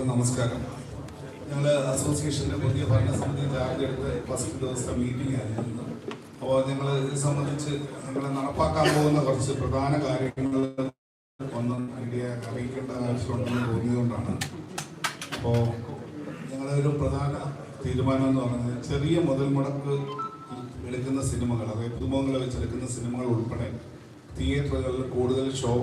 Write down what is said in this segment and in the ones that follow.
എല്ലാവർക്കും നമസ്കാരം. ഞങ്ങൾ അസോസിയേഷന്റെ പുതിയ ഭരണസമിതി രാവിലെ എടുത്ത് ഫസ്റ്റ് ദിവസത്തെ മീറ്റിംഗ് ആയിരുന്നു. അപ്പോൾ ഞങ്ങൾ ഇത് സംബന്ധിച്ച് ഞങ്ങൾ നടപ്പാക്കാൻ പോകുന്ന കുറച്ച് പ്രധാന കാര്യങ്ങൾ ഒന്ന് ഇന്ത്യയെ അറിയിക്കേണ്ട ആവശ്യമുണ്ടെന്ന് തോന്നിയതുകൊണ്ടാണ്. അപ്പോൾ ഞങ്ങളൊരു പ്രധാന തീരുമാനം എന്ന് പറയുന്നത് ചെറിയ മുതൽ മുടക്ക് എടുക്കുന്ന സിനിമകൾ അതായത് പുതുമുഖങ്ങളെ വെച്ചെടുക്കുന്ന സിനിമകൾ ഉൾപ്പെടെ തിയേറ്ററുകളിൽ കൂടുതൽ ഷോ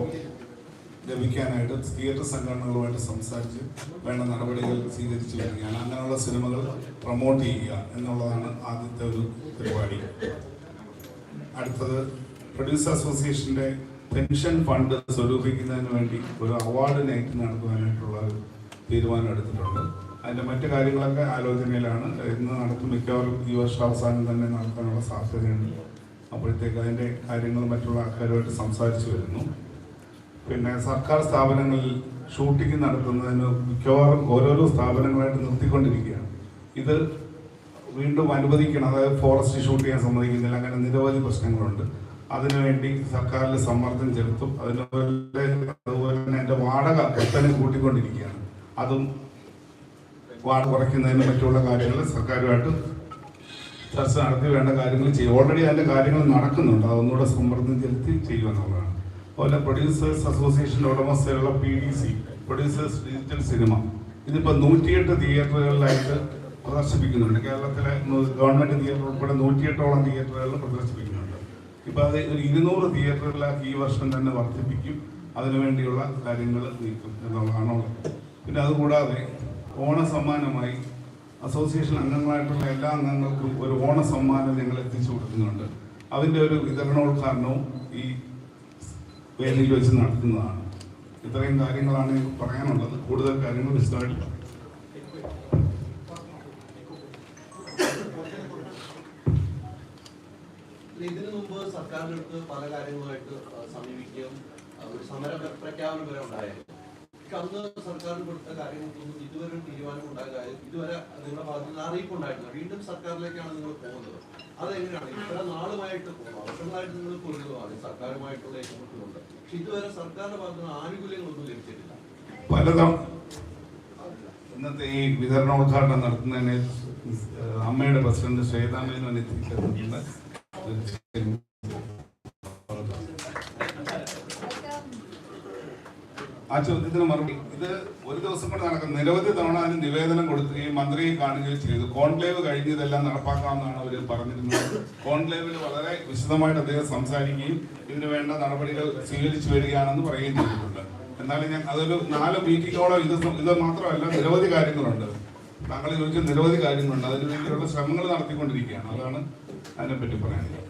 ലഭിക്കാനായിട്ട് തിയേറ്റർ സംഘടനകളുമായിട്ട് സംസാരിച്ച് വേണ്ട നടപടികൾ സ്വീകരിച്ചു വരികയാണ്. അങ്ങനെയുള്ള സിനിമകൾ പ്രൊമോട്ട് ചെയ്യുക എന്നുള്ളതാണ് ആദ്യത്തെ ഒരു പരിപാടി. അടുത്തത് പ്രൊഡ്യൂസർ അസോസിയേഷന്റെ പെൻഷൻ ഫണ്ട് സ്വരൂപിക്കുന്നതിന് വേണ്ടി ഒരു അവാർഡ് നൈറ്റ് നടത്തുവാനായിട്ടുള്ള ഒരു തീരുമാനം എടുത്തിട്ടുണ്ട്. അതിന്റെ മറ്റു കാര്യങ്ങളൊക്കെ ആലോചനയിലാണ്. ഇന്ന് നടത്തും മിക്കവാറും ഈ വർഷം അവസാനം തന്നെ നടത്താനുള്ള സാധ്യതയുണ്ട്. അപ്പോഴത്തേക്ക് അതിന്റെ കാര്യങ്ങൾ മറ്റുള്ള ആൾക്കാരുമായിട്ട് സംസാരിച്ചു വരുന്നു. പിന്നെ സർക്കാർ സ്ഥാപനങ്ങളിൽ ഷൂട്ടിംഗ് നടത്തുന്നതിന് മിക്കവാറും ഓരോരോ സ്ഥാപനങ്ങളായിട്ട് നിർത്തിക്കൊണ്ടിരിക്കുകയാണ്. ഇത് വീണ്ടും അനുവദിക്കണം. അതായത് ഫോറസ്റ്റ് ഷൂട്ട് ചെയ്യാൻ സമ്മതിക്കുന്നില്ല. അങ്ങനെ നിരവധി പ്രശ്നങ്ങളുണ്ട്. അതിനുവേണ്ടി സർക്കാരിൽ സമ്മർദ്ദം ചെലുത്തും. അതിനുപോലെ അതുപോലെ തന്നെ എന്റെ വാടക കുത്തനെ കൂട്ടിക്കൊണ്ടിരിക്കുകയാണ്. അതും വാട കുറയ്ക്കുന്നതിന് മറ്റുള്ള കാര്യങ്ങൾ സർക്കാരുമായിട്ട് ചർച്ച നടത്തി വേണ്ട കാര്യങ്ങൾ ചെയ്യും. ഓൾറെഡി അതിന്റെ കാര്യങ്ങൾ നടക്കുന്നുണ്ട്. അതൊന്നുകൂടെ സമ്മർദ്ദം ചെലുത്തി ചെയ്യുമെന്നുള്ളതാണ്. അതുപോലെ producers association ഉടമസ്ഥയിലുള്ള P D C producers digital cinema ഇതിപ്പോൾ നൂറ്റിയെട്ട് തിയേറ്ററുകളിലായിട്ട് പ്രദർശിപ്പിക്കുന്നുണ്ട്. കേരളത്തിലെ ഗവൺമെന്റ് തിയേറ്റർ ഉൾപ്പെടെ നൂറ്റിയെട്ടോളം തിയേറ്ററുകളിൽ പ്രദർശിപ്പിക്കുന്നുണ്ട്. ഇപ്പോൾ അത് ഒരു ഇരുന്നൂറ് തിയേറ്ററുകളിലാക്കി ഈ വർഷം തന്നെ വർദ്ധിപ്പിക്കും. അതിനുവേണ്ടിയുള്ള കാര്യങ്ങൾ നീക്കും എന്നുള്ളതാണുള്ളത്. പിന്നെ അതുകൂടാതെ ഓണ സമ്മാനമായി അസോസിയേഷൻ അംഗങ്ങളായിട്ടുള്ള എല്ലാ അംഗങ്ങൾക്കും ഒരു ഓണ സമ്മാനം ഞങ്ങൾ എത്തിച്ചു കൊടുക്കുന്നുണ്ട്. അതിന്റെ ഒരു വിതരണോദ്ഘാടനവും ഈ വേദിയിൽ വെച്ച് നടത്തുന്നതാണ് ഇത്രയും കാര്യങ്ങളാണ് പറയാനുള്ളത്. കൂടുതൽ കാര്യങ്ങൾ വിശദമായിട്ട് ഇതിനു മുമ്പ് സർക്കാരിന്റെ അടുത്ത് പല കാര്യങ്ങളുമായിട്ട് ആ, സമീപിക്കുകയും ഒരു സമര പ്ര- പ്രഖ്യാപനം വരെ ഉണ്ടായിരുന്നു. പക്ഷെ അന്ന് സർക്കാരിന് കൊടുത്ത കാര്യങ്ങൾക്കൊന്നും ഇതുവരെ ഒരു തീരുമാനം ഉണ്ടാകാനും ഇതുവരെ നിങ്ങളുടെ ഭാഗത്ത് നിന്ന് അറിയിപ്പ് ഉണ്ടായിട്ടില്ല വീണ്ടും സർക്കാരിലേക്കാണ് നിങ്ങൾ പോകുന്നത്. അതെങ്ങനെയാണ്? ഇത്ര നാളുമായിട്ട് വർഷങ്ങളായിട്ട് നിങ്ങൾ കൊല്ലുകയാണ് സർക്കാരുമായിട്ടുള്ള ഏറ്റുമുട്ടലുണ്ട്. പക്ഷെ ഇതുവരെ സർക്കാരിന്റെ ഭാഗത്ത് നിന്ന് ആനുകൂല്യങ്ങളൊന്നും ലഭിച്ചിട്ടില്ല. പലതവണ ഇന്നത്തെ ഈ വിതരണോദ്ഘാടനം നടത്തുന്നതിന് അമ്മയുടെ പ്രസിഡന്റ് ശ്വേതാമേനോൻ എത്തിച്ചിട്ടുണ്ട് ആ ചോദ്യത്തിന് മറുപടി. ഇത് ഒരു ദിവസം കൊണ്ട് നടക്കും. നിരവധി തവണ അതിന് നിവേദനം കൊടുക്കുകയും മന്ത്രിയെ കാണുകയും ചെയ്തു. കോൺക്ലേവ് കഴിഞ്ഞ് ഇതെല്ലാം നടപ്പാക്കാമെന്നാണ് അവർ പറഞ്ഞിരുന്നത്. കോൺക്ലേവിൽ വളരെ വിശദമായിട്ട് അദ്ദേഹം സംസാരിക്കുകയും ഇതിനു വേണ്ട നടപടികൾ സ്വീകരിച്ചു വരികയാണെന്ന് പറയുകയും ചെയ്തിട്ടുണ്ട്. എന്നാലും ഞാൻ അതൊരു നാല് മീറ്റിങ്ങോളം ഇത് ഇത് മാത്രമല്ല നിരവധി കാര്യങ്ങളുണ്ട്. താങ്കൾ ചോദിച്ച നിരവധി കാര്യങ്ങളുണ്ട്. അതിനു വേണ്ടിയുള്ള ശ്രമങ്ങൾ നടത്തിക്കൊണ്ടിരിക്കുകയാണ്. അതാണ് അതിനെപ്പറ്റി പറയാനുള്ളത്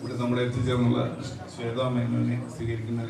ഇവിടെ നമ്മുടെ എത്തിച്ചേർന്നുള്ള ശ്വേതാ മേനോനെ സ്വീകരിക്കുന്ന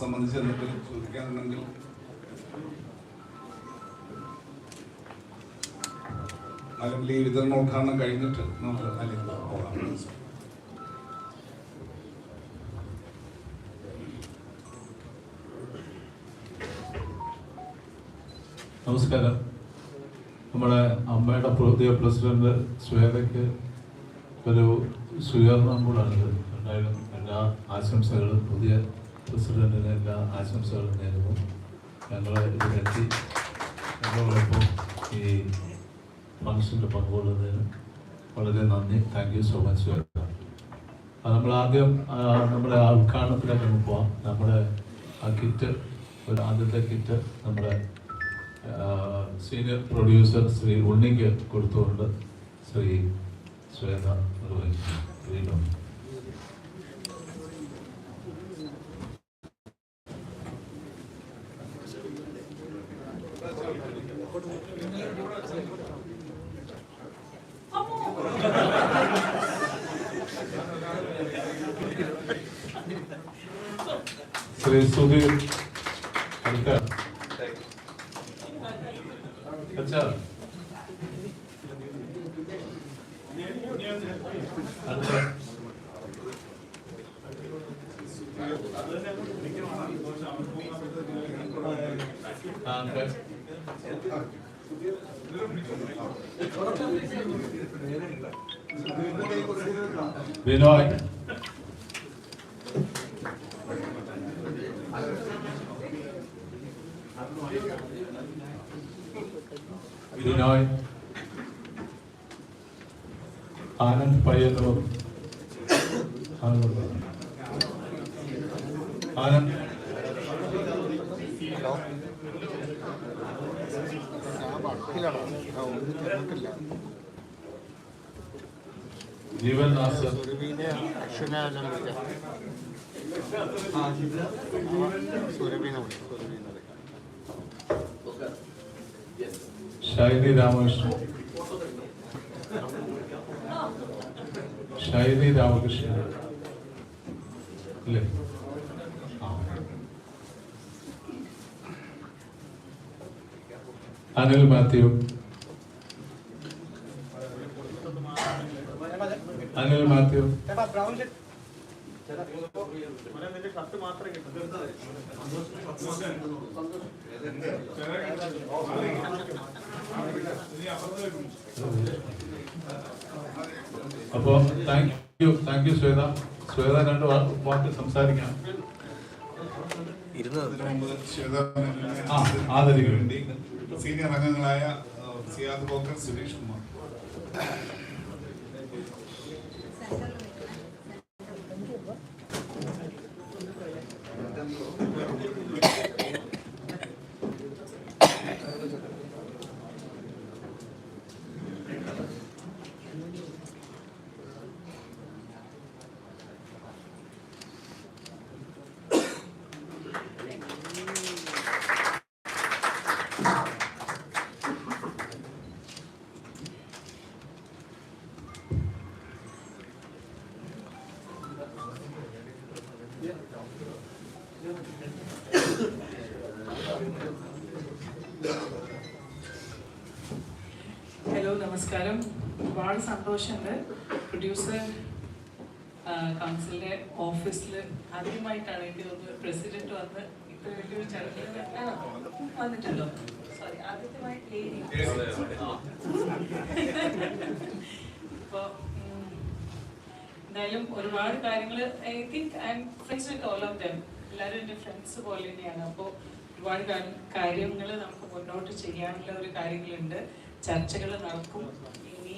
സംബന്ധിച്ച് എന്തെങ്കിലും ചോദിക്കാനുണ്ടെങ്കിൽ അല്ലെങ്കിൽ ഈ വിതരണോദ്ഘാടനം കഴിഞ്ഞിട്ട് നമുക്ക് അല്ലെങ്കിൽ നമസ്കാരം. നമ്മുടെ അമ്മയുടെ പുതിയ പ്രസിഡന്റ് ശ്വേതയ്ക്ക് ഒരു സ്വീകരണം എന്തായാലും എല്ലാ ആശംസകളും പുതിയ പ്രസിഡന്റിന് എല്ലാ ആശംസകളും നേരുന്നു ഞങ്ങൾ ഇതിനെത്തി ഞങ്ങളോടൊപ്പം ഈ ഫംഗ്ഷനിൽ പങ്കുകൊള്ളുന്നതിന് വളരെ നന്ദി. താങ്ക് യു സോ മച്ച് നമ്മൾ ആദ്യം നമ്മുടെ ആ ഉദ്ഘാടനത്തിലേക്ക് നമുക്ക് പോവാം. നമ്മുടെ ആ കിറ്റ് ഒരു ആദ്യത്തെ കിറ്റ് നമ്മുടെ സീനിയർ പ്രൊഡ്യൂസർ ശ്രീ ഉണ്ണിക്ക് കൊടുത്തുകൊണ്ട് ശ്രീ ശ്വേത നിർവഹിച്ചു വീണ്ടും ശ്രീ സുധീർ അടുത്ത അച്ഛാ അടുത്ത ആ, ഉണ്ട്. ബിനോയ് ബിനോയ് ആനന്ദ് പയ്യന്നൂർ. ആനന്ദ് ആനന്ദ്. ജീവൻ നാസർ ഷൈനി രാമകൃഷ്ണൻ. ഷൈനി രാമകൃഷ്ണൻ. അല്ലേ. അനിൽ മാത്യു. അനിൽ മാത്യു. അപ്പോ thank you thank you Shweta. Shweta രണ്ട് വാക്ക് സംസാരിക്കാം. സീനിയർ അംഗങ്ങളായ സിയാദ് ബോക്കർ സുരേഷ് കുമാർ. ഹലോ നമസ്കാരം. ഒരുപാട് സന്തോഷമുണ്ട്. പ്രൊഡ്യൂസർ കൗൺസിലിന്റെ ഓഫീസിൽ ആദ്യമായിട്ടാണ് എനിക്ക് തോന്നുന്നത് പ്രസിഡന്റ് വന്ന് ഇത്ര വലിയൊരു ചടങ്ങിൽ വന്നിട്ടുണ്ടോ? ലേഡി എന്തായാലും ഒരുപാട് കാര്യങ്ങൾ I think I am friends with all of them എല്ലാവരും എന്റെ ഫ്രണ്ട്സ് പോലെ തന്നെയാണ്. അപ്പോൾ ഒരുപാട് കാര്യങ്ങൾ നമുക്ക് മുന്നോട്ട് ചെയ്യാനുള്ള ഒരു കാര്യങ്ങളുണ്ട്. ചർച്ചകൾ നടക്കും. ഇനി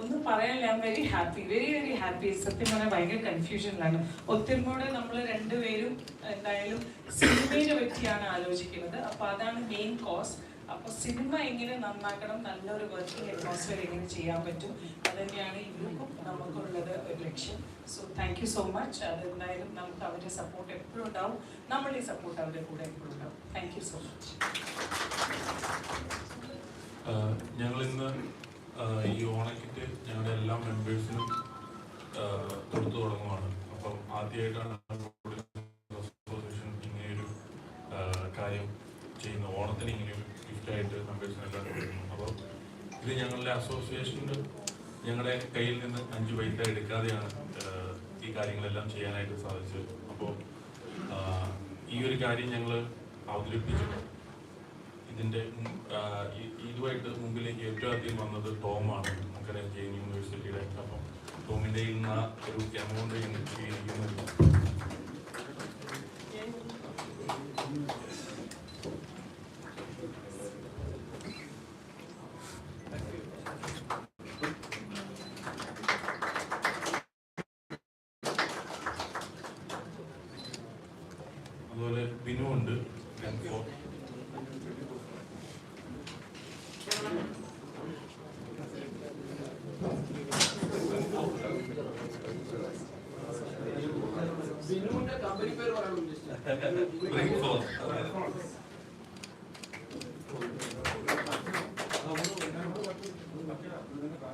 ഒന്നും പറയാനില്ല. I very happy very very happy സത്യം പറഞ്ഞാൽ ഭയങ്കര കൺഫ്യൂഷനിലാണ് ഒത്തിരി ഒത്തിരിമൂടെ നമ്മൾ രണ്ടുപേരും എന്തായാലും സിനിമയെ പറ്റിയാണ് ആലോചിക്കുന്നത്. അപ്പോൾ അതാണ് മെയിൻ കോസ് അപ്പോൾ സിനിമ എങ്ങനെ നന്നാക്കണം നല്ലൊരു വർക്കിംഗ് അറ്റ്മോസ്ഫിയർ എങ്ങനെ ചെയ്യാൻ പറ്റും അതുതന്നെയാണ് ഇവർക്കും നമുക്കുള്ളത് ഒരു ലക്ഷ്യം. So thank you so much അതെന്തായാലും നമുക്ക് അവരുടെ സപ്പോർട്ട് എപ്പോഴും ഉണ്ടാവും. നമ്മളുടെ സപ്പോർട്ട് അവരുടെ കൂടെ എപ്പോഴും ഉണ്ടാവും. താങ്ക് യു സോ മച്ച് ഞങ്ങൾ ഇന്ന് ഈ ഓണക്കിറ്റ് ഞങ്ങളുടെ എല്ലാ മെമ്പേഴ്സിനും കൊടുത്തു തുടങ്ങുവാണ്. അപ്പം ആദ്യമായിട്ടാണ് ഇങ്ങനെയൊരു കാര്യം ചെയ്യുന്നത് ഓണത്തിന് ഇങ്ങനെയൊരു ഗിഫ്റ്റായിട്ട് മെമ്പേഴ്സിനെല്ലാം കൊടുക്കുന്നു അപ്പോൾ ഇത് ഞങ്ങളുടെ അസോസിയേഷന് ഞങ്ങളുടെ കയ്യിൽ നിന്ന് അഞ്ച് പൈസ എടുക്കാതെയാണ് ഈ കാര്യങ്ങളെല്ലാം ചെയ്യാനായിട്ട് സാധിച്ചത്. അപ്പോൾ ഈ ഒരു കാര്യം ഞങ്ങൾ അവതരിപ്പിച്ചിട്ടുണ്ട്. ഇതിന്റെ ഇതുമായിട്ട് മുമ്പിലേക്ക് ഏറ്റവും ആദ്യം വന്നത് ടോമാണ് നമുക്കറിയാം ജെയിൻ യൂണിവേഴ്സിറ്റിയുടെ അപ്പം. ടോമിന്റെ ഇന്ന് ഒരു എമൗണ്ട് ഞങ്ങൾ അതുപോലെ ബിനു ഉണ്ട് ഫോർ Bring forth.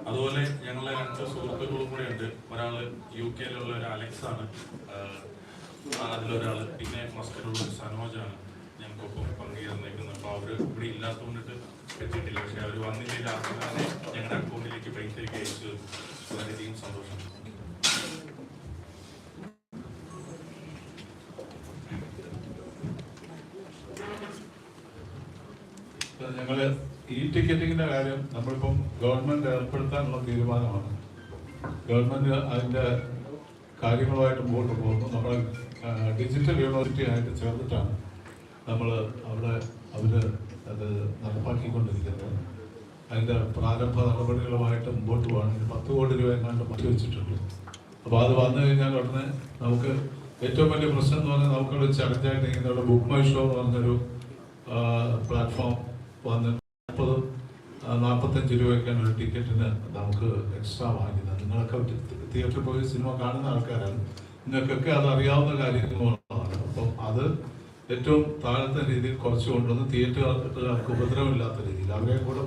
അതുപോലെ ഞങ്ങളെ രണ്ട് സുഹൃത്തുക്കളും കൂടെ ഉണ്ട്. ഒരാൾ യു കെയിലുള്ള ഒരു അലക്സ് ആണ് അതിലൊരാൾ പിന്നെ മസ്കറുള്ള സനോജാണ്. ഞങ്ങൾക്കൊപ്പം പങ്കുചേർന്നേക്കുന്നത് അപ്പോൾ അവർ ഇവിടെ ഇല്ലാത്തതുകൊണ്ടിട്ട് എത്തിയിട്ടില്ല. പക്ഷെ അവർ വന്നില്ല ഞങ്ങളുടെ അക്കൗണ്ടിലേക്ക് പൈസ അയച്ചു വളരെയധികം സന്തോഷം. ഞങ്ങൾ ഈ ടിക്കറ്റിങ്ങിന്റെ കാര്യം നമ്മളിപ്പം ഗവൺമെന്റ് ഏർപ്പെടുത്താനുള്ള തീരുമാനമാണ്. ഗവൺമെന്റ് അതിന്റെ കാര്യങ്ങളുമായിട്ട് മുമ്പോട്ട് പോകുന്നു. നമ്മൾ ഡിജിറ്റൽ യൂണിവേഴ്സിറ്റി ആയിട്ട് ചേർന്നിട്ടാണ് നമ്മൾ അവിടെ അവർ അത് നടപ്പാക്കിക്കൊണ്ടിരിക്കുന്നത്. അതിന്റെ പ്രാരംഭ നടപടികളുമായിട്ട് മുമ്പോട്ട് പോകണമെങ്കിൽ പത്ത് കോടി രൂപ എങ്ങാണ്ട് മാറ്റി വെച്ചിട്ടുണ്ട്. അപ്പോൾ അത് വന്നു കഴിഞ്ഞാൽ ഉടനെ നമുക്ക് ഏറ്റവും വലിയ പ്രശ്നം എന്ന് പറഞ്ഞാൽ നമുക്കൊരു ചലഞ്ചായിട്ട് ഇങ്ങനെ ബുക്ക് മൈ ഷോ എന്ന് പറഞ്ഞൊരു പ്ലാറ്റ്ഫോം വന്ന് മുപ്പത് നാൽപ്പത്തഞ്ച് രൂപയ്ക്കാണ് ഒരു ടിക്കറ്റിന് നമുക്ക് എക്സ്ട്രാ വാങ്ങിക്കുന്നത് നിങ്ങളൊക്കെ തിയേറ്ററിൽ പോയി സിനിമ കാണുന്ന ആൾക്കാരാണ്. നിങ്ങൾക്കൊക്കെ അത് അറിയാവുന്ന കാര്യങ്ങളാണ് അപ്പം അത് ഏറ്റവും താഴത്തെ രീതിയിൽ കുറച്ച് കൊണ്ടുവന്ന് തിയേറ്ററുകാർക്ക് ഉപദ്രവമില്ലാത്ത രീതിയിൽ അവരെ കൂടെ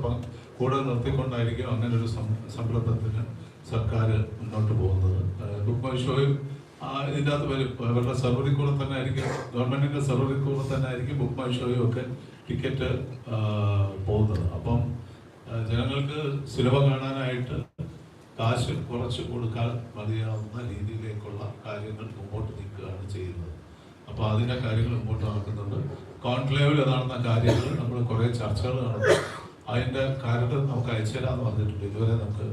കൂടെ നിർത്തിക്കൊണ്ടായിരിക്കും അങ്ങനെ ഒരു സംരംഭത്തിന് സർക്കാർ മുന്നോട്ട് പോകുന്നത്. ബുക്ക് മൈ ഷോയും ആ, ഇതിന്റെ അകത്ത് വരും. അവരുടെ സർവറിൽ കൂടെ തന്നെ ആയിരിക്കും ഗവൺമെന്റിന്റെ സർവറിൽ കൂടെ തന്നെ ആയിരിക്കും ബുക്ക് മൈ ഷോയും ഒക്കെ ടിക്കറ്റ് പോകുന്നത്. അപ്പം ജനങ്ങൾക്ക് സുലഭം കാണാനായിട്ട് കാശ് കുറച്ച് കൊടുക്കാൻ മതിയാവുന്ന രീതിയിലേക്കുള്ള കാര്യങ്ങൾ മുമ്പോട്ട് നീക്കുകയാണ് ചെയ്യുന്നത്. അപ്പോൾ അതിന്റെ കാര്യങ്ങൾ മുമ്പോട്ട് നടക്കുന്നുണ്ട്. കോൺക്ലേവിൽ നടന്ന കാര്യങ്ങൾ നമ്മൾ കുറേ ചർച്ചകൾ നടന്നു അതിന്റെ കാരണം നമുക്ക് അയച്ചു തരാമെന്ന് പറഞ്ഞിട്ടുണ്ട്. ഇതുവരെ നമുക്ക്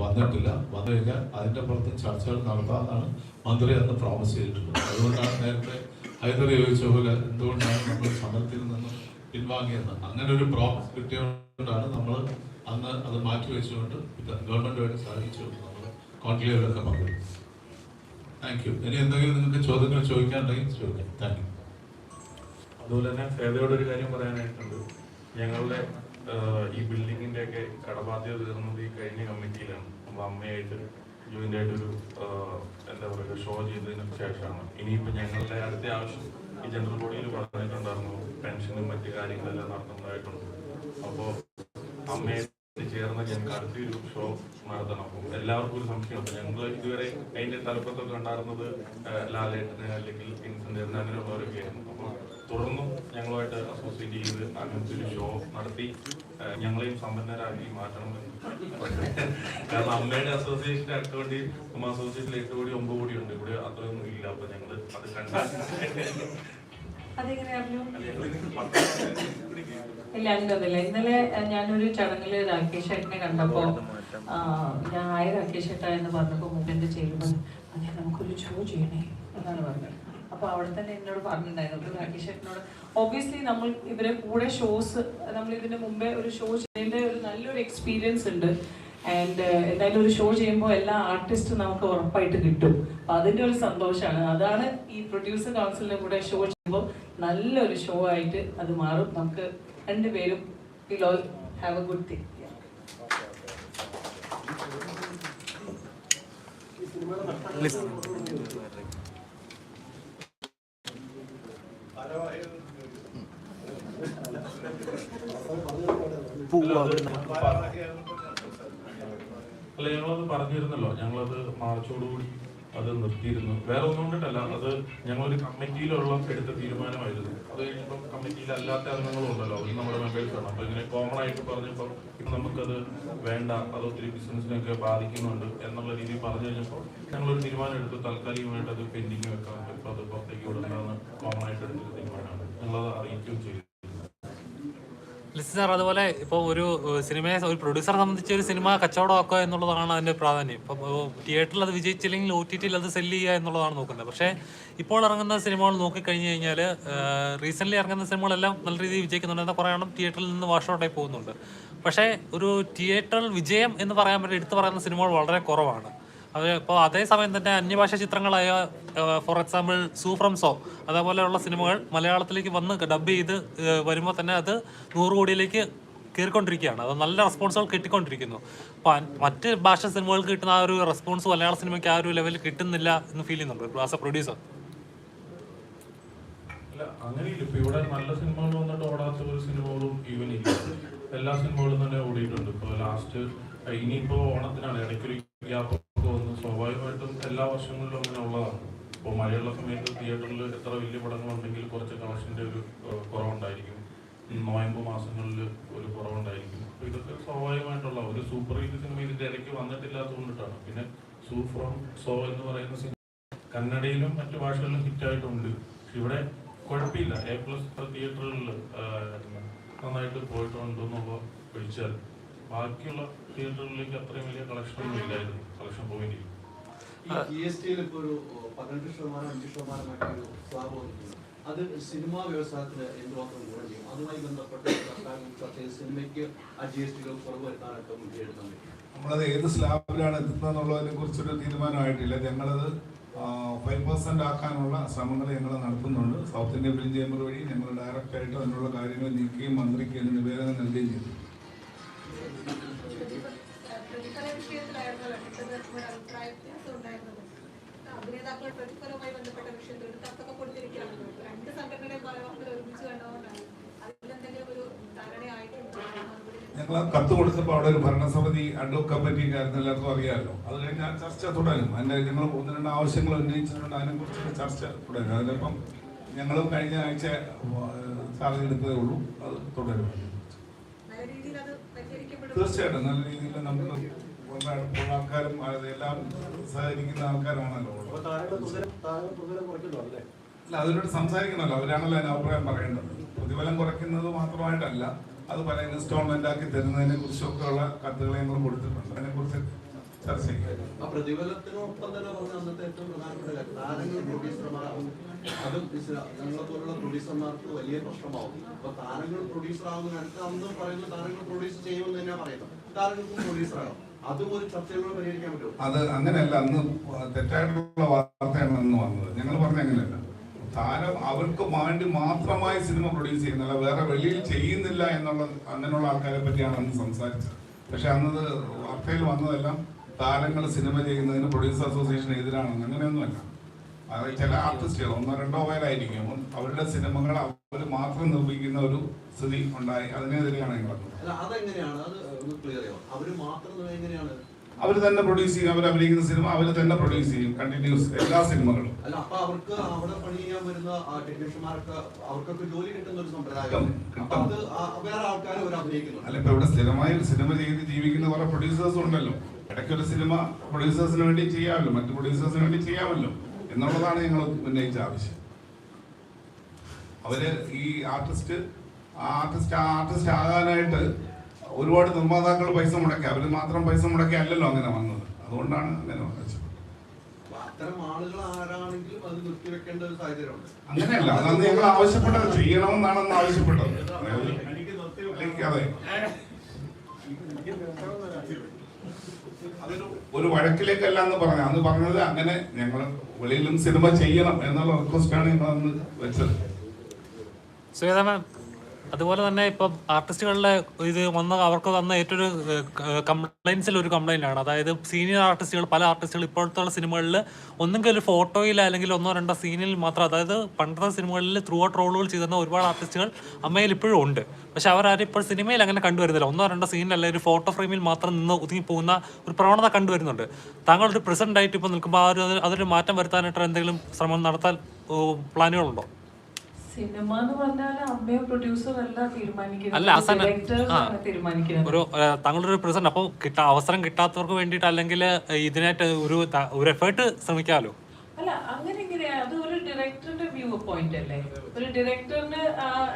വന്നിട്ടില്ല. വന്നു കഴിഞ്ഞാൽ അതിന്റെ പുറത്ത് ചർച്ചകൾ നടത്താമെന്നാണ് മന്ത്രി അന്ന് പ്രോമിസ് ചെയ്തിട്ടുള്ളത്. അതുകൊണ്ടാണ് നേരത്തെ ഹൈദർ ചോദിച്ച പോലെ എന്തുകൊണ്ടാണ് നമ്മൾ സമരത്തിൽ നിന്ന് പിൻവാങ്ങിയത്? അങ്ങനെ ഒരു പ്രോമിസ് കിട്ടിയതുകൊണ്ടാണ് നമ്മൾ അന്ന് അത് മാറ്റി വെച്ചുകൊണ്ട് ഇത് ഗവൺമെന്റുമായിട്ട് സഹായിച്ചുകൊണ്ട് നമ്മൾ കോൺക്ലേവിലൊക്കെ പങ്കെടുത്തു താങ്ക് യു ഇനി എന്തെങ്കിലും നിങ്ങൾക്ക് ചോദ്യങ്ങൾ ചോദിക്കാനുണ്ടെങ്കിൽ ചോദിക്കാം. താങ്ക് യു അതുപോലെ തന്നെ ഫേദയോട് ഒരു കാര്യം പറയാനായിട്ടുണ്ട്. ഞങ്ങളുടെ ഈ ബിൽഡിങ്ങിന്റെ ഒക്കെ കടബാധ്യത തീർന്നത് ഈ കഴിഞ്ഞ കമ്മിറ്റിയിലാണ് നമ്മൾ അമ്മയായിട്ട് ജോയിന്റ് ആയിട്ടൊരു എന്താ പറയുക ഷോ ചെയ്തതിന് ശേഷമാണ്. ഇനിയിപ്പോൾ ഞങ്ങളുടെ അടുത്ത ആവശ്യം ഈ ജനറൽ ബോഡിയിൽ പറഞ്ഞിട്ടുണ്ടായിരുന്നു പെൻഷനും മറ്റു കാര്യങ്ങളെല്ലാം നടത്തുന്നതായിട്ടുണ്ട്. അപ്പോൾ അമ്മയെ ചേർന്ന് ഞങ്ങൾക്ക് അടുത്തൊരു ഷോ നടത്തണം. അപ്പം എല്ലാവർക്കും ഒരു സംശയമുണ്ട് ഞങ്ങൾ ഇതുവരെ അതിന്റെ തലപ്പത്തൊക്കെ ഉണ്ടായിരുന്നത് ആഹ്, ലാലേട്ടന് അല്ലെങ്കിൽ ഇൻസെന്റ് അങ്ങനെയുള്ളവരൊക്കെ ആയിരുന്നു. അപ്പൊ തുടർന്നും ഞങ്ങളുമായിട്ട് അസോസിയേറ്റ് ചെയ്ത് അങ്ങനത്തെ ഒരു ഷോ നടത്തി ഞങ്ങളെയും സമ്പന്നരാക്കി മാറ്റണം കാരണം അമ്മയുടെ അസോസിയേഷൻ കോടി അമ്മ അസോസിയേഷനിൽ എട്ട് കോടി ഒമ്പത് കോടി ഉണ്ട്. ഇവിടെ അത്രയൊന്നും ഇല്ല. അപ്പൊ ഞങ്ങൾ അത് കണ്ട പത്ത് ഇല്ല അങ്ങനെയൊന്നുമില്ല ഇന്നലെ ഞാനൊരു ചടങ്ങിൽ രാകേഷ് ഏട്ടനെ കണ്ടപ്പോ ഞാൻ ആയ രാകേഷ് ഏട്ടാ എന്ന് പറഞ്ഞപ്പോ മുമ്പിന്റെ ചെയ്യുമ്പോൾ അതെ നമുക്കൊരു ഷോ ചെയ്യണേ എന്നാണ് പറഞ്ഞത്. അപ്പൊ അവിടെ തന്നെ എന്നോട് പറഞ്ഞിട്ടുണ്ടായിരുന്നു. രാകേഷ് ഏട്ടനോട് ഓബിയസ്ലി നമ്മൾ ഇവരെ കൂടെ ഷോസ് നമ്മൾ ഇതിന് മുമ്പേ ഒരു ഷോ ചെയ്യേണ്ട ഒരു നല്ലൊരു എക്സ്പീരിയൻസ് ഉണ്ട്. ആൻഡ് എന്തായാലും ഒരു ഷോ ചെയ്യുമ്പോൾ എല്ലാ ആർട്ടിസ്റ്റും നമുക്ക് ഉറപ്പായിട്ട് കിട്ടും. അപ്പൊ അതിന്റെ ഒരു സന്തോഷമാണ് അതാണ് ഈ പ്രൊഡ്യൂസർ കൗൺസിലിന്റെ കൂടെ ഷോ ചെയ്യുമ്പോൾ നല്ലൊരു ഷോ ആയിട്ട് അത് മാറും. നമുക്ക് രണ്ടുപേരും will have a good thing അല്ല ഞങ്ങളത് പറഞ്ഞിരുന്നല്ലോ. ഞങ്ങളത് മാർച്ചോടുകൂടി അത് നിർത്തിയിരുന്നു. വേറെ ഒന്നും കൊണ്ടിട്ടല്ല. അത് ഞങ്ങളൊരു കമ്മിറ്റിയിലുള്ള എടുത്ത തീരുമാനമായിരുന്നു. അത് കഴിഞ്ഞപ്പോൾ കമ്മിറ്റിയിൽ അല്ലാത്ത അംഗങ്ങളും ഉണ്ടല്ലോ. അത് നമ്മുടെ മെമ്പേഴ്സ് ആണ് അപ്പൊ ഇങ്ങനെ കോമൺ ആയിട്ട് പറഞ്ഞപ്പോൾ ഇപ്പൊ നമുക്കത് വേണ്ട. അത് ഒത്തിരി ബിസിനസ്സിനൊക്കെ ബാധിക്കുന്നുണ്ട് എന്നുള്ള രീതിയിൽ പറഞ്ഞു കഴിഞ്ഞപ്പോൾ ഞങ്ങളൊരു തീരുമാനം എടുത്തു. താൽക്കാലികമായിട്ട് അത് പെൻഡിങ് വെക്കാം ഇപ്പൊ അത് പുറത്തേക്ക് വിടണ്ടെന്ന് കോമൺ ആയിട്ട് എടുത്തൊരു തീരുമാനമാണ്. ഞങ്ങളത് അറിയിക്കുകയും ചെയ്തു. ലിസി സാർ അതുപോലെ ഇപ്പോൾ ഒരു സിനിമയെ ഒരു പ്രൊഡ്യൂസറെ സംബന്ധിച്ച് ഒരു സിനിമ കച്ചവടമാക്കുക എന്നുള്ളതാണ് അതിന്റെ പ്രാധാന്യം. ഇപ്പം തിയേറ്ററിൽ അത് വിജയിച്ചില്ലെങ്കിൽ ഒ ടി ടിയിൽ അത് സെല്ല് ചെയ്യുക എന്നുള്ളതാണ് നോക്കുന്നത് പക്ഷേ ഇപ്പോൾ ഇറങ്ങുന്ന സിനിമകൾ നോക്കിക്കഴിഞ്ഞ് കഴിഞ്ഞാൽ റീസെന്റ്ലി ഇറങ്ങുന്ന സിനിമകളെല്ലാം നല്ല രീതിയിൽ വിജയിക്കുന്നുണ്ട് എന്നാൽ കുറേ എണ്ണം തിയേറ്ററിൽ നിന്ന് വാഷ് ഔട്ടായി പോകുന്നുണ്ട്. പക്ഷേ ഒരു തിയേറ്ററിൽ വിജയം എന്ന് പറയാൻ പറ്റും എടുത്തു പറയുന്ന സിനിമകൾ വളരെ കുറവാണ്. അത് ഇപ്പോൾ അതേസമയം തന്നെ അന്യഭാഷ ചിത്രങ്ങളായ for example Su from So അതേപോലെയുള്ള സിനിമകൾ മലയാളത്തിലേക്ക് വന്ന് ഡബ് ചെയ്ത് വരുമ്പോൾ തന്നെ അത് നൂറ് കോടിയിലേക്ക് കയറിക്കൊണ്ടിരിക്കുകയാണ്. അത് നല്ല റെസ്പോൺസുകൾ കിട്ടിക്കൊണ്ടിരിക്കുന്നു. അപ്പോൾ മറ്റ് ഭാഷ സിനിമകൾക്ക് കിട്ടുന്ന ആ ഒരു റെസ്പോൺസ് മലയാള സിനിമയ്ക്ക് ആ ഒരു ലെവലിൽ കിട്ടുന്നില്ല എന്ന് ഫീൽ ചെയ്യുന്നുണ്ട്? ആസ് എ പ്രൊഡ്യൂസർ അങ്ങനെയില്ല. ഇപ്പൊ ഇവിടെ നല്ല സിനിമകൾ വന്നിട്ട് ഓടാത്ത ഒരു സിനിമകളും ഈവൻ ഇല്ല. എല്ലാ സിനിമകളും തന്നെ ഓടിയിട്ടുണ്ട്. ഇപ്പൊ ലാസ്റ്റ് ഇനിയിപ്പോ ഓണത്തിനാണ്. ഇടയ്ക്കൊരു ഗ്യാപ്പ് സ്വാഭാവികമായിട്ടും എല്ലാ വർഷങ്ങളിലും അങ്ങനെ ഉള്ളതാണ്. ഇപ്പോൾ മഴയുള്ള സമയത്ത് തിയേറ്ററിൽ എത്ര വലിയ പടങ്ങളുണ്ടെങ്കിൽ കുറച്ച് കളക്ഷന്റെ ഒരു കുറവുണ്ടായിരിക്കും. നോയമ്പ് മാസങ്ങളിൽ ഒരു കുറവുണ്ടായിരിക്കും. അപ്പോൾ ഇതൊക്കെ സ്വാഭാവികമായിട്ടുള്ള ഒരു സൂപ്പർ ഹിറ്റ് സിനിമ ഇതിന്റെ ഇടയ്ക്ക് വന്നിട്ടില്ലാത്തതുകൊണ്ടിട്ടാണ്. പിന്നെ സൂ ഫ്രോം സോ എന്ന് പറയുന്ന സിനിമ കന്നഡയിലും മറ്റു ഭാഷകളിലും ഹിറ്റായിട്ടുണ്ട് ഇവിടെ കുഴപ്പമില്ല. എ പ്ലസ് തിയേറ്ററുകളിൽ നന്നായിട്ട് പോയിട്ടുണ്ടെന്നുള്ള ഒഴിച്ചാൽ. ബാക്കിയുള്ള തിയേറ്ററുകളിലേക്ക് അത്രയും വലിയ കളക്ഷൻ ഒന്നും ഇല്ലായിരുന്നു. കളക്ഷൻ പോയിന്റിൽ ഈ ജി എസ് ടിയിൽ ഇപ്പോൾ ഒരു പന്ത്രണ്ട് ശതമാനം അഞ്ച് ശതമാനമായിട്ട് ഒരു സ്ലാബ് വന്നിട്ടുണ്ട്. അത് സിനിമാ വ്യവസായത്തിന് എന്തുമാത്രം ഗുണം ചെയ്യും? അതുമായി ബന്ധപ്പെട്ട് സർക്കാർ ചർച്ച ചെയ്ത് സിനിമയ്ക്ക് ആ ജി എസ് ടികൾ കുറവ് വരുത്താനൊക്കെ മുൻകൈ എടുക്കാൻ പറ്റും നമ്മളത് ഏത് സ്ലാബിലാണ് എത്തുന്നതെന്നുള്ളതിനെ കുറിച്ചൊരു തീരുമാനമായിട്ടില്ല. ഞങ്ങളത് ഫൈവ് പെർസെന്റ് ആക്കാനുള്ള ശ്രമങ്ങൾ ഞങ്ങൾ നടത്തുന്നുണ്ട്. സൗത്ത് ഇന്ത്യൻ ഫിലിം ചേംബർ വഴി ഞങ്ങൾ ഡയറക്റ്റ് ആയിട്ട് അതിനുള്ള കാര്യങ്ങൾ നീക്കുകയും മന്ത്രിക്ക് അതിന് നിവേദനം നൽകുകയും ചെയ്തു. ഒരു അഭിപ്രായ വ്യത്യാസം ഉണ്ടായിരുന്നത് അഭിനേതാക്കൾ പ്രതിഫലവുമായി ബന്ധപ്പെട്ട വിഷയത്തിൽ ഒരു കത്തൊക്കെ കൊടുത്തിരിക്കുകയാണല്ലോ രണ്ട് സംഘടനകളെ ഭാരവാഹികൾ ഒരുമിച്ച് കണ്ടുകൊണ്ടാണ് അതിലെന്തെങ്കിലും ഒരു ധാരണയായിട്ടുണ്ടോ മറുപടി ഞങ്ങൾ കത്ത് കൊടുത്തപ്പോൾ അവിടെ ഒരു ഭരണസമിതി അഡ്വ കമ്മിറ്റി ആയിരുന്നു എല്ലാവർക്കും അറിയാമല്ലോ അത് കഴിഞ്ഞാൽ ചർച്ച തുടരും. അതിന്റെ ഞങ്ങൾ ഒന്ന് രണ്ട് ആവശ്യങ്ങൾ ഉന്നയിച്ചിട്ടുണ്ട്. അതിനെക്കുറിച്ചുള്ള ചർച്ച തുടരും. അതിനിപ്പം ഞങ്ങൾ കഴിഞ്ഞ ആഴ്ച ചാർജ് എടുത്തതേ ഉള്ളൂ. അത് തുടരും. തീർച്ചയായിട്ടും. നല്ല രീതിയിൽ നമുക്ക് അടുപ്പമുള്ള ആൾക്കാരും എല്ലാം സഹകരിക്കുന്ന ആൾക്കാരാണല്ലോ അല്ല? അതിനോട് സംസാരിക്കണമല്ലോ. അവരാണല്ലോ അതിന് അഭിപ്രായം പറയേണ്ടത്. പ്രതിഫലം കുറയ്ക്കുന്നത് മാത്രമായിട്ടല്ല അത് പല ഇൻസ്റ്റാൾമെന്റ് ആക്കി തരുന്നതിനെ കുറിച്ചൊക്കെ ഉള്ള കത്തുകൾ ഞങ്ങൾ കൊടുത്തിട്ടുണ്ട്. അതിനെ കുറിച്ച് ചർച്ച അതും ഇസ്ര- ഞങ്ങളെ പോലുള്ള പ്രൊഡ്യൂസർമാർക്ക് വലിയ പ്രശ്നമാവും. അപ്പൊ താരങ്ങൾ പ്രൊഡ്യൂസർ ആവുന്ന അടുത്ത അന്ന് പറയുന്ന താരങ്ങൾ പ്രൊഡ്യൂസ് ചെയ്യുമെന്ന് തന്നെയാണ് പറയുന്നത്. താരങ്ങൾക്കും പ്രൊഡ്യൂസർ ആകാം അതും അങ്ങനെയല്ല അന്ന് തെറ്റായിട്ടുള്ള വാർത്തയാണ് അന്ന് വന്നത്. ഞങ്ങൾ പറഞ്ഞ അങ്ങനെയല്ല. താരം അവർക്ക് വേണ്ടി മാത്രമായി സിനിമ പ്രൊഡ്യൂസ് ചെയ്യുന്നില്ല വേറെ വെളിയിൽ ചെയ്യുന്നില്ല എന്നുള്ള അങ്ങനെയുള്ള ആൾക്കാരെ പറ്റിയാണ് അന്ന് സംസാരിച്ചത്. പക്ഷെ അന്നത് വാർത്തയിൽ വന്നതെല്ലാം താരങ്ങൾ സിനിമ ചെയ്യുന്നതിന് പ്രൊഡ്യൂസർ അസോസിയേഷൻ എതിരാണെന്ന് അങ്ങനെയൊന്നുമല്ല. അത് ചില ആർട്ടിസ്റ്റുകൾ ഒന്നോ രണ്ടോ പേരായിരിക്കും അവരുടെ സിനിമകൾ അവർ മാത്രം നിർമ്മിക്കുന്ന ഒരു സ്ഥിതി ഉണ്ടായി. അതിനെതിരെയാണ് ഞങ്ങൾ അതെങ്ങനെയാണ്? അത് ഒന്ന് ക്ലിയർ ചെയ്യാം അവർ മാത്രം എങ്ങനെയാണ്? അവർ തന്നെ പ്രൊഡ്യൂസ് ചെയ്യും. അവർ അഭിനയിക്കുന്ന സിനിമ അവർ തന്നെ പ്രൊഡ്യൂസ് ചെയ്യും. കണ്ടിന്യൂസ് എല്ലാ സിനിമകളും അല്ല അപ്പൊ അവർക്ക് അവിടെ പണി ചെയ്യാൻ വരുന്ന ടെക്നീഷ്യന്മാർക്ക് അവർക്കൊക്കെ ജോലി കിട്ടുന്ന ഒരു സമ്പ്രദായം അത് വേറെ ആൾക്കാരെ അവർ അഭിനയിക്കുന്നുണ്ട്. അല്ല ഇപ്പൊ ഇവിടെ സ്ഥിരമായി സിനിമ ചെയ്ത് ജീവിക്കുന്ന കുറെ പ്രൊഡ്യൂസേഴ്സ് ഉണ്ടല്ലോ. ഇടയ്ക്ക് ഒരു സിനിമ പ്രൊഡ്യൂസേഴ്സിന് വേണ്ടി ചെയ്യാമല്ലോ. മറ്റു പ്രൊഡ്യൂസേഴ്സിന് വേണ്ടി ചെയ്യാമല്ലോ. എന്നുള്ളതാണ് ഞങ്ങൾ ഉന്നയിച്ച ആവശ്യം. അവർ ഈ ആർട്ടിസ്റ്റ് ആ ആർട്ടിസ്റ്റ് ആ ആർട്ടിസ്റ്റ് ആകാനായിട്ട് ഒരുപാട് നിർമ്മാതാക്കൾ പൈസ മുടക്കി. അവർ മാത്രം പൈസ മുടക്കി അല്ലല്ലോ അങ്ങനെ വന്നത്. അതുകൊണ്ടാണ് അങ്ങനെ സാഹചര്യമുണ്ട്. അങ്ങനെയല്ല. അതാണ് ഞങ്ങൾ ആവശ്യപ്പെട്ടത്. ചെയ്യണമെന്നാണ് അന്ന് ആവശ്യപ്പെട്ടത് അല്ലെങ്കിൽ അതെ. അതൊരു ഒരു വഴക്കിലേക്കല്ല എന്ന് പറഞ്ഞു അന്ന് പറഞ്ഞത് അങ്ങനെ ഞങ്ങൾ വെളിയിലും സിനിമ ചെയ്യണം എന്നുള്ള റിക്വസ്റ്റാണ് ഞങ്ങൾ അന്ന് വെച്ചത്. ശ്വേത അതുപോലെ തന്നെ ഇപ്പം ആർട്ടിസ്റ്റുകളുടെ ഇത് വന്ന അവർക്ക് വന്ന ഏറ്റവും കംപ്ലൈൻസിൽ ഒരു കംപ്ലൈന്റ് ആണ്. അതായത് സീനിയർ ആർട്ടിസ്റ്റുകൾ പല ആർട്ടിസ്റ്റുകൾ ഇപ്പോഴത്തെ സിനിമകളിൽ ഒന്നെങ്കിൽ ഒരു ഫോട്ടോയിൽ അല്ലെങ്കിൽ ഒന്നോ രണ്ടോ സീനിൽ മാത്രം അതായത് പണ്ടത്തെ സിനിമകളിൽ ത്രൂ ഔട്ട് റോളുകൾ ചെയ്തിരുന്ന ഒരുപാട് ആർട്ടിസ്റ്റുകൾ അമ്മയിൽ ഇപ്പോഴും ഉണ്ട്. പക്ഷെ അവരാരും ഇപ്പോൾ സിനിമയിൽ അങ്ങനെ കണ്ടുവരുന്നില്ല. ഒന്നോ രണ്ടോ സീനിലല്ല ഒരു ഫോട്ടോ ഫ്രെയിമിൽ മാത്രം നിന്ന് ഒതുങ്ങി പോകുന്ന ഒരു പ്രവണത കണ്ടുവരുന്നുണ്ട്. താങ്കൾ ഒരു പ്രസന്റ് ആയിട്ട് ഇപ്പോൾ നിൽക്കുമ്പോൾ ആ ഒരു അതൊരു മാറ്റം വരുത്താനായിട്ട് എന്തെങ്കിലും ശ്രമം നടത്താൻ പ്ലാനുകളുണ്ടോ സിനിമ എന്ന് പറഞ്ഞാൽ അമ്മയോ പ്രൊഡ്യൂസർ അല്ല തീരുമാനിക്കുന്നത്. ഒരു പ്രസന്റ് അപ്പോൾ കിട്ടാ അവസരം കിട്ടാത്തവർക്ക് വേണ്ടിട്ട് അല്ലെങ്കിൽ ഇതിനായിട്ട് ഒരു ഒരു എഫേർട്ട് ശ്രമിക്കാമല്ലോ അല്ല അങ്ങനെ എങ്ങനെയാ അത് ഒരു ഡയറക്ടറിന്റെ വ്യൂ പോയിന്റ് അല്ലേ? ഒരു ഡയറക്ടറിന്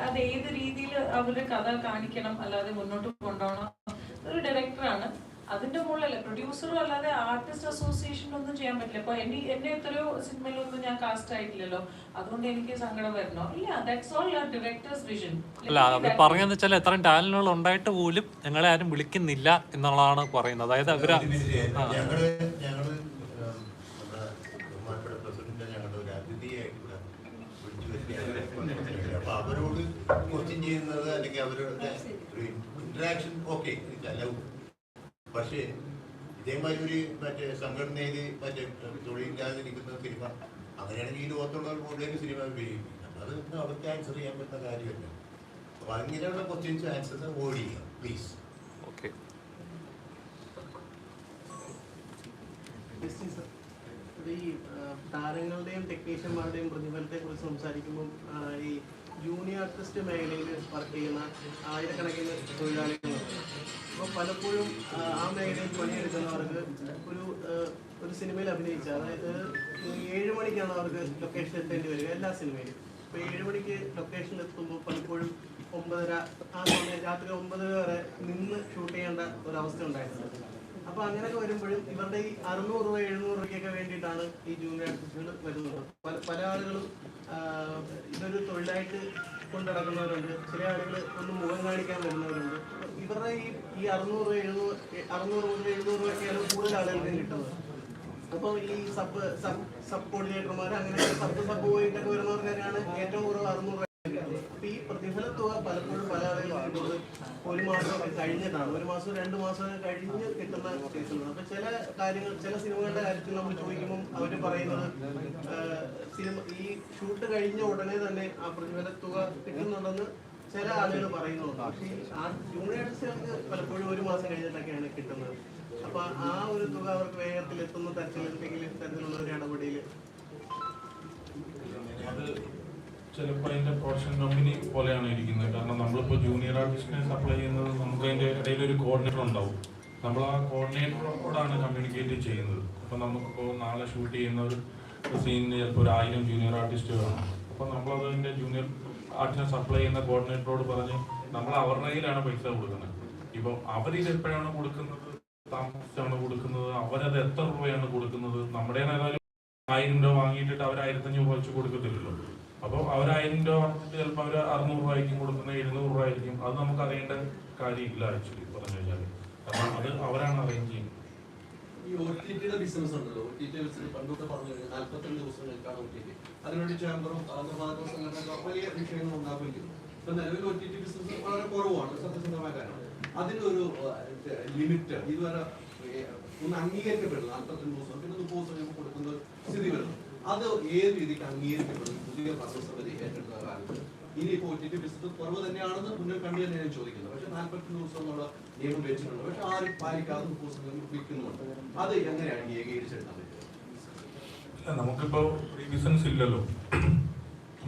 അത് ഏത് രീതിയിൽ അവർ കഥ കാണിക്കണം അല്ലാതെ മുന്നോട്ട് കൊണ്ടുപോകണം. ഒരു ഡയറക്ടറാണ് അതിന്റെ മുകളിലല്ലേ പ്രൊഡ്യൂസറും അല്ലാതെ ആർട്ടിസ്റ്റ് അസോസിയേഷൻ ഒന്നും ചെയ്യാൻ പറ്റില്ല. ഇപ്പൊ എന്നെ എന്നെ എത്രയോ സിനിമയിലൊന്നും ഞാൻ കാസ്റ്റ് ആയിട്ടില്ലല്ലോ. അതുകൊണ്ട് എനിക്ക് സങ്കടം വരണോ ഇല്ല ദാറ്റ്സ് ഓൾ ഡയറക്ടേഴ്സ് വിഷൻ അല്ല അവർ പറഞ്ഞെന്ന് വെച്ചാൽ എത്ര ടാലന്റുകൾ ഉണ്ടായിട്ട് പോലും ഞങ്ങളെ ആരും വിളിക്കുന്നില്ല എന്നുള്ളതാണ് പറയുന്നത്. അതായത് അവർ അവരോട് ക്വസ്റ്റ്യൻ ചെയ്യുന്നത് അല്ലെങ്കിൽ അവരുടെ ഇന്ററാക്ഷൻ ഓക്കെ പക്ഷേ ഇതേമാതിരി ഒരു മറ്റേ സംഘടനയിൽ മറ്റേ തൊഴിലില്ലാതെ ഇരിക്കുന്ന സിനിമ അങ്ങനെയാണെങ്കിൽ ഈ ലോകത്തുള്ളവർ മുഴുവൻ സിനിമ വിജയിപ്പിക്കും അത് അവർക്ക് ആൻസർ ചെയ്യാൻ പറ്റുന്ന കാര്യമല്ല. അപ്പൊ അങ്ങനെയുള്ള ക്വസ്റ്റ്യൻസ് ആൻസർ അവോയ്ഡ് ചെയ്യുക പ്ലീസ് ഓക്കെ ഈ താരങ്ങളുടെയും ടെക്നീഷ്യന്മാരുടെയും പ്രതിഫലത്തെ കുറിച്ച് സംസാരിക്കുമ്പോൾ ഈ ജൂനിയർ ആർട്ടിസ്റ്റ് മേഖലയിൽ വർക്ക് ചെയ്യുന്ന ആയിരക്കണക്കിന് തൊഴിലാളികളുണ്ട് അപ്പോൾ പലപ്പോഴും ആ, മേഖലയിൽ പണിയെടുക്കുന്നവർക്ക് ഒരു ഒരു സിനിമയിൽ അഭിനയിച്ച അതായത് ഏഴ് മണിക്കാണ് അവർക്ക് ലൊക്കേഷൻ എത്തേണ്ടി വരിക എല്ലാ സിനിമയിലും. അപ്പോൾ ഏഴ് മണിക്ക് ലൊക്കേഷൻ എത്തുമ്പോൾ പലപ്പോഴും ഒമ്പതര ആ സമയം രാത്രി ഒമ്പതര വരെ നിന്ന് ഷൂട്ട് ചെയ്യേണ്ട ഒരവസ്ഥ ഉണ്ടായിട്ടുണ്ട്. അപ്പൊ അങ്ങനെയൊക്കെ വരുമ്പോഴും ഇവരുടെ ഈ അറുന്നൂറ് രൂപ എഴുന്നൂറ് രൂപയ്ക്കൊക്കെ വേണ്ടിയിട്ടാണ് ഈ ജൂനിയർ ആർട്ടിസ്റ്റുകൾ വരുന്നത്. പല പല ആളുകളും ഇതൊരു തൊഴിലായിട്ട് കൊണ്ടുനടക്കുന്നവരുണ്ട്. ചില ആളുകൾ ഒന്ന് മുഖം കാണിക്കാൻ വരുന്നവരുണ്ട്. ഇവരുടെ ഈ ഈ അറുന്നൂറ് എഴുന്നൂറ് അറുന്നൂറ് മുതൽ എഴുന്നൂറ് രൂപയൊക്കെയാണ് കൂടുതൽ ആളുകൾക്ക് കിട്ടുന്നത്. അപ്പോൾ ഈ സബ് സബ് സബ് കോർഡിനേറ്റർമാർ അങ്ങനെ സബ് സബ് പോയിട്ടൊക്കെ വരുന്നവർക്കാണ് ഏറ്റവും കുറവ് അറുന്നൂറ് രൂപ കിട്ടുന്നത്. ഈ പ്രതിഫല തുക പലപ്പോഴും പല ആളുകളും ഒരു മാസം കഴിഞ്ഞിട്ടാണ് ഒരു മാസം രണ്ട് മാസം കഴിഞ്ഞ് കിട്ടുന്ന കേസുകളാണ് അപ്പൊ ചില കാര്യങ്ങൾ ചില സിനിമകളുടെ കാര്യത്തിൽ നമ്മൾ ചോദിക്കുമ്പോൾ അവർ പറയുന്നത് സിനിമ ഈ ഷൂട്ട് കഴിഞ്ഞ ഉടനെ തന്നെ ആ പ്രതിഫല തുക കിട്ടുന്നുണ്ടെന്ന് ചില ആളുകൾ പറയുന്നുണ്ട്. പക്ഷേ ആ ജൂനിയർ ആർട്ടിസ്റ്റുകൾക്ക് പലപ്പോഴും ഒരു മാസം കഴിഞ്ഞിട്ടൊക്കെയാണ് കിട്ടുന്നത്. അപ്പൊ ആ ഒരു തുക അവർക്ക് വേഗത്തിൽ എത്തുന്ന തരത്തിൽ എന്തെങ്കിലും തരത്തിലുള്ള ഒരു ഇടപെടൽ ചിലപ്പോൾ അതിന്റെ പ്രൊഡക്ഷൻ കമ്പനി പോലെയാണ് ഇരിക്കുന്നത്. കാരണം നമ്മളിപ്പോൾ ജൂനിയർ ആർട്ടിസ്റ്റിനെ സപ്ലൈ ചെയ്യുന്നത് നമുക്ക് അതിന്റെ ഇടയിൽ ഒരു കോർഡിനേറ്റർ ഉണ്ടാവും. നമ്മൾ ആ കോർഡിനേറ്ററോടാണ് കമ്മ്യൂണിക്കേറ്റ് ചെയ്യുന്നത്. അപ്പോൾ നമുക്കിപ്പോൾ നാളെ ഷൂട്ട് ചെയ്യുന്ന ഒരു സീനിന് ചിലപ്പോൾ ഒരു ആയിരം ജൂനിയർ ആർട്ടിസ്റ്റ് വേണം. അപ്പോൾ നമ്മളത് അതിന്റെ ജൂനിയർ ആർട്ടിനെ സപ്ലൈ ചെയ്യുന്ന കോർഡിനേറ്ററോട് പറഞ്ഞ് നമ്മൾ അവരുടെ കയ്യിലാണ് പൈസ കൊടുക്കുന്നത്. ഇപ്പോൾ അവരിത് എപ്പോഴാണ് കൊടുക്കുന്നത്? താമസിച്ചാണ് കൊടുക്കുന്നത്? അവരത് എത്ര രൂപയാണ് കൊടുക്കുന്നത്? നമ്മുടെ ആയിരം രൂപ വാങ്ങിയിട്ട് അവർ ആയിരത്തഞ്ഞൂറ് വെച്ച് കൊടുക്കത്തില്ലല്ലോ. അപ്പോൾ അവർ ആയിരം രൂപ വാങ്ങിയിട്ട് ചിലപ്പോൾ അവർ അറുന്നൂറ് രൂപയ്ക്കും കൊടുക്കുന്നത് എഴുന്നൂറ് രൂപ ആയിരിക്കും അത് നമുക്ക് അറിയേണ്ട കാര്യമില്ല ആക്ച്വലി പറഞ്ഞു കഴിഞ്ഞാൽ കാരണം അത് അവരാണ് അറേഞ്ച് ചെയ്യുന്നത്. ഈ ഒ ബിസിനസ് ബിസിനസ് സംഘടനകളും വലിയ ബിസിനസ് വളരെ ലിമിറ്റ് ഇതുവരെ ദിവസം പിന്നെ മുപ്പത് ദിവസം അത് ഏത് രീതിക്ക് അംഗീകരിക്കപ്പെടും? പുതിയ ഭരണസമിതി ഏറ്റെടുത്ത കാലത്ത്. ഇനിയിപ്പോ ടി ടി ബിസിനസ് കുറവ് തന്നെയാണെന്ന് മുന്നിൽ കണ്ടു തന്നെ ഞാൻ ചോദിക്കുന്നത് പക്ഷെ നാൽപ്പത്തി ദിവസം എന്നുള്ള നിയമം വെച്ചിട്ടുണ്ട്. പക്ഷെ ആരും പാലിക്കാതെ വിൽക്കുന്നുണ്ട്? അത് എങ്ങനെയാണ് ഏകീകരിച്ചെടുക്കാൻ പറ്റുക? നമുക്കിപ്പോ ബിസിനസ് ഇല്ലല്ലോ.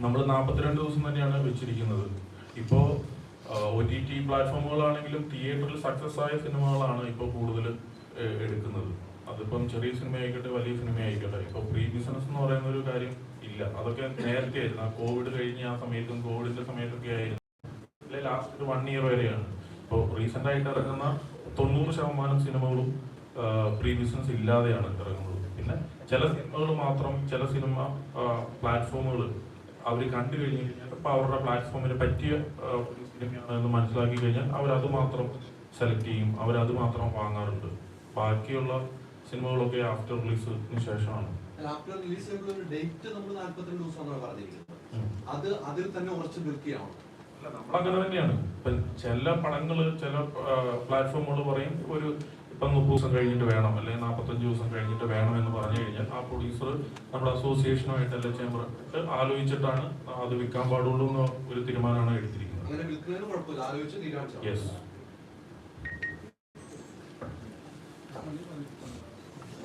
നമ്മൾ നാൽപ്പത്തിരണ്ട് ദിവസം തന്നെയാണ് വെച്ചിരിക്കുന്നത്. ഇപ്പോ ഒ ടി ടി പ്ലാറ്റ്ഫോമുകളാണെങ്കിലും തിയേറ്ററിൽ സക്സസ് ആയ സിനിമകളാണ് ഇപ്പോൾ കൂടുതൽ എടുക്കുന്നത്. അതിപ്പം ചെറിയ സിനിമ ആയിക്കോട്ടെ വലിയ സിനിമ ആയിക്കോട്ടെ ഇപ്പോൾ പ്രീ ബിസിനസ് എന്ന് പറയുന്ന ഒരു കാര്യം ഇല്ല. അതൊക്കെ നേരത്തെ ആയിരുന്നു. കോവിഡ് കഴിഞ്ഞ ആ സമയത്തും കോവിഡിന്റെ സമയത്തൊക്കെ ആയിരുന്നു. അല്ലെ ലാസ്റ്റ് വൺ ഇയർ വരെയാണ്. ഇപ്പോൾ റീസെന്റ് ആയിട്ട് ഇറങ്ങുന്ന തൊണ്ണൂറ് ശതമാനം സിനിമകളും പ്രീ ബിസിനസ് ഇല്ലാതെയാണ് ഇറങ്ങുന്നത്. പിന്നെ ചില സിനിമകൾ മാത്രം ചില സിനിമ പ്ലാറ്റ്ഫോമുകൾ അവർ കണ്ടു കഴിഞ്ഞ് കഴിഞ്ഞാൽ ഇപ്പൊ അവരുടെ പ്ലാറ്റ്ഫോമിന് പറ്റിയ സിനിമയാണെന്ന് മനസ്സിലാക്കി കഴിഞ്ഞാൽ അവരത് മാത്രം സെലക്ട് ചെയ്യും. അവരത് മാത്രം വാങ്ങാറുണ്ട്. ബാക്കിയുള്ള സിനിമകളൊക്കെ ആഫ്റ്റർ റിലീസിന് ശേഷമാണ്. ആഫ്റ്റർ റിലീസ് ചെയ്യുമ്പോൾ ഒരു ഡേറ്റ് നമ്മൾ നാൽപ്പത്തിരണ്ട് ദിവസം എന്നാണ് പറഞ്ഞിരിക്കുന്നത്. അത് അതിൽ തന്നെ ഉറച്ചു നിൽക്കുകയാണ്. അല്ല, നമ്മളങ്ങനെ തന്നെയാണ്. ഇപ്പൊ ചില പടങ്ങൾ ചില പ്ലാറ്റ്ഫോമുകൾ പറയും ഒരു ഇപ്പൊ മുപ്പത് ദിവസം കഴിഞ്ഞിട്ട് വേണം അല്ലെങ്കിൽ നാൽപ്പത്തഞ്ച് ദിവസം കഴിഞ്ഞിട്ട് വേണം എന്ന് പറഞ്ഞു കഴിഞ്ഞാൽ ആ പ്രൊഡ്യൂസർ നമ്മുടെ അസോസിയേഷനുമായിട്ട് അല്ലെ ചേംബർ ആലോചിച്ചിട്ടാണ് അത് വിൽക്കാൻ പാടുള്ളൂ എന്ന ഒരു തീരുമാനമാണ് എടുത്തിരിക്കുന്നത്. അങ്ങനെ